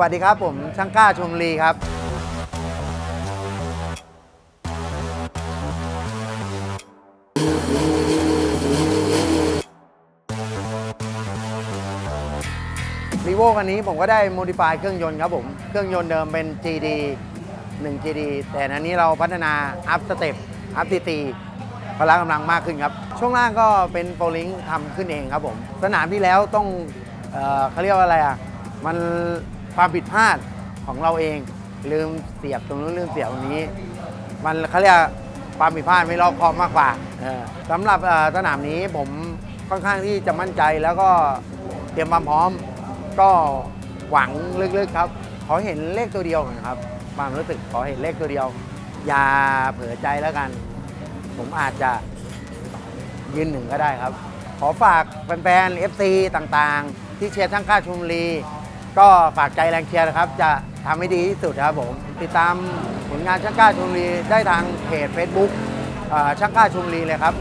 วัสดีครับ ผมช่างกล้าชมรีครับ รีโวคันนี้ผมก็ได้โมดิฟายเครื่องยนต์ครับผม เครื่องยนต์เดิมเป็น GD 1 GD แต่อันนี้เราพัฒนาอัพสเต็ปอัพตีตีพละกำลังมากขึ้นครับ ช่วงล่างก็เป็นโปรลิงทำขึ้นเองครับผม สนามที่แล้วต้องเออเขาเรียกว่าอะไรอะ มัน ความผิดพลาดของเราเอง ลืมเสียบตรงนู้นลืมเสียบตรงนี้ มันเขาเรียกความผิดพลาดไม่รอบคอบมากกว่าเออสำหรับสนามนี้ผมค่อนข้างที่จะมั่นใจแล้วก็เตรียมความพร้อม ก็หวังลึกๆครับ ขอเห็นเลขตัวเดียวก่อนครับความรู้สึกขอเห็นเลขตัวเดียว อย่าเผลอใจแล้วกัน ผมอาจจะยืนหนึ่งก็ได้ครับ ขอฝากแฟนๆ FC ต่างๆ ที่เชียร์ทั้งกล้าชุมรี ก็ฝากใจแรงเชียร์นะครับ จะทำให้ดีที่สุดครับผม ติดตามผลงานช่างกล้าชุมรีได้ทางเพจ Facebook เอ่อช่างกล้าชุมรีเลยครับ